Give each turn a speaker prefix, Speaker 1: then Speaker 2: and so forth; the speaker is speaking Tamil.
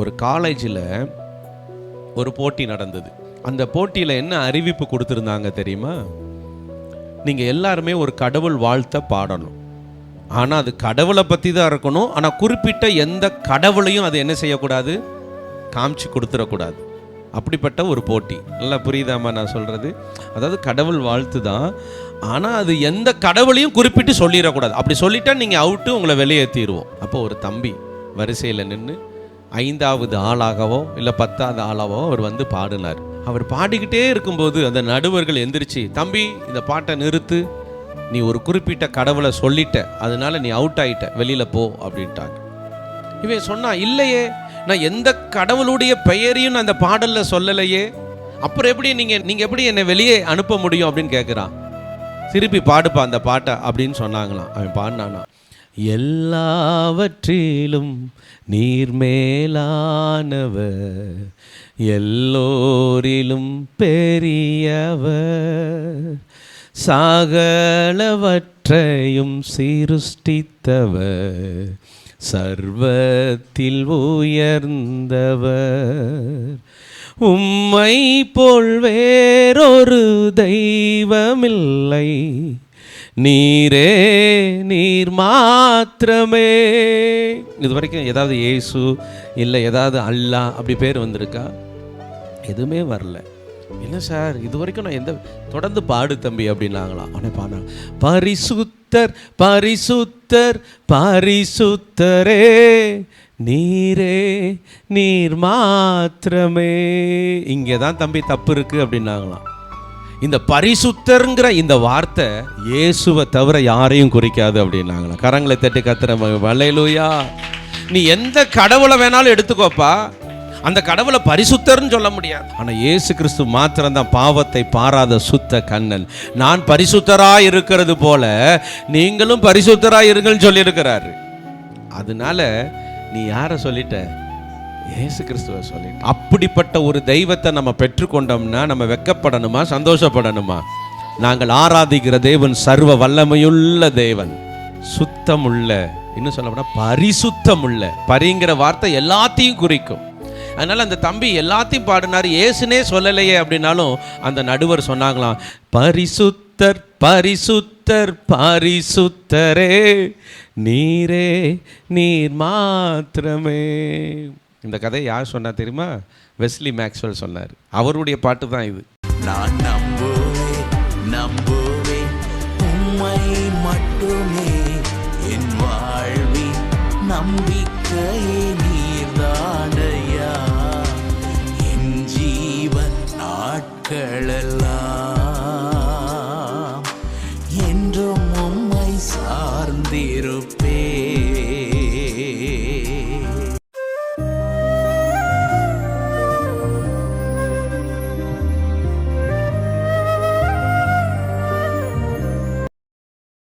Speaker 1: ஒரு காலேஜில் ஒரு போட்டி நடந்தது. அந்த போட்டியில் என்ன அறிவிப்பு கொடுத்துருந்தாங்க தெரியுமா? நீங்கள் எல்லாருமே ஒரு கடவுள் வாழ்த்த பாடணும். ஆனால் அது கடவுளை பற்றி தான் இருக்கணும். ஆனால் குறிப்பிட்ட எந்த கடவுளையும் அது என்ன செய்யக்கூடாது? காமிச்சு கொடுத்துடக்கூடாது. அப்படிப்பட்ட ஒரு போட்டி. நல்லா புரியுதாம்மா நான் சொல்கிறது அதாவது கடவுள் வாழ்த்து தான் ஆனால் அது எந்த கடவுளையும் குறிப்பிட்டு சொல்லிடக்கூடாது. அப்படி சொல்லிட்டா நீங்கள் அவுட்டு உங்களை வெளியேற்றிடுவோம் அப்போ ஒரு தம்பி வரிசையில் நின்று ஐந்தாவது ஆளாகவோ இல்லை பத்தாவது ஆளாகவோ அவர் வந்து பாடினார். அவர் பாடிக்கிட்டே இருக்கும்போது அந்த நடுவர்கள் எந்திரிச்சு தம்பி இந்த பாட்டை நிறுத்து. நீ ஒரு குறிப்பிட்ட கடவுளை சொல்லிட்ட. அதனால நீ அவுட் ஆகிட்ட வெளியில் போ அப்படின்ட்டாங்க. இவன் சொன்னா இல்லையே நான் எந்த கடவுளுடைய பெயரையும் நான் அந்த பாடலில் சொல்லலையே. அப்புறம் எப்படி நீங்கள் நீங்கள் எப்படி என்னை வெளியே அனுப்ப முடியும்? அப்படின்னு கேட்குறான் திருப்பி பாடுப்பா அந்த பாட்டை அப்படின்னு சொன்னாங்களாம். அவன் பாடினானா? எல்லாவற்றிலும் நீர் மேலானவர் எல்லோரிலும் பெரியவர். சாகலவற்றையும் சிருஷ்டித்தவர் சர்வத்தில் உயர்ந்தவர். உம்மை போல் வேறொரு தெய்வமில்லை. நீரே நீர் மாத்திரமே. இது வரைக்கும் ஏதாவது இயேசு இல்லை ஏதாவது அல்லாஹ் அப்படி பேர் வந்திருக்கா? எதுவுமே வரல. என்ன சார்? இது வரைக்கும் நான் எந்த தொடர்ந்து பாடு தம்பி அப்படின்னாங்களாம் அவனே பாடினாங்க பரிசுத்தர் பரிசுத்தர் பரிசுத்தரே. நீரே நீர் மாத்திரமே. இங்கே தான் தம்பி தப்பு இருக்குது அப்படின்னாங்களாம். இந்த பரிசுத்தருங்கிற இந்த வார்த்தை இயேசுவை தவிர யாரையும் குறிக்காது அப்படின்னாங்களாம். கரங்களை தட்டி கத்துற வளையலூயா நீ எந்த கடவுளை வேணாலும் எடுத்துக்கோப்பா. அந்த கடவுளை பரிசுத்தர்னு சொல்ல முடியாது. ஆனால் இயேசு கிறிஸ்து மாத்திரம்தான் பாவத்தை பாராத சுத்த கண்ணன். நான் பரிசுத்தராக இருக்கிறது போல நீங்களும் பரிசுத்தராக இருங்கள்னு சொல்லியிருக்கிறாரு. அதனால நீ யாரை சொல்லிட்ட? ஏசு கிறிஸ்துவ சொல்லி அப்படிப்பட்ட ஒரு தெய்வத்தை நம்ம பெற்றுக்கொண்டோம்னா நம்ம வெக்கப்படணுமா சந்தோஷப்படணுமா? நாங்கள் ஆராதிக்கிற தேவன் சர்வ வல்லமையுள்ள தேவன் சுத்தமுள்ள இன்னும் சொல்ல போனா பரிசுத்தமுள்ள பரிங்கிற வார்த்தை எல்லாத்தையும் குறிக்கும். அதனால் அந்த தம்பி எல்லாத்தையும் பாடினார் ஏசுனே சொல்லலையே அப்படின்னாலும் அந்த நடுவர் சொன்னாங்களாம் பரிசுத்தர் பரிசுத்தர் பரிசுத்தரே. நீரே நீர் மாத்திரமே. இந்த கதை யார் சொன்னா தெரியுமா? வெஸ்லி மேக்ஸ்வெல் சொன்னார். அவருடைய பாட்டு தான் இது.
Speaker 2: நான் நம்புவே நம்புவே உண்மை மட்டுமே. என் வாழ்வி நம்பிக்கை நீர்தானையா? என் ஜீவன் நாட்களெல்லாம்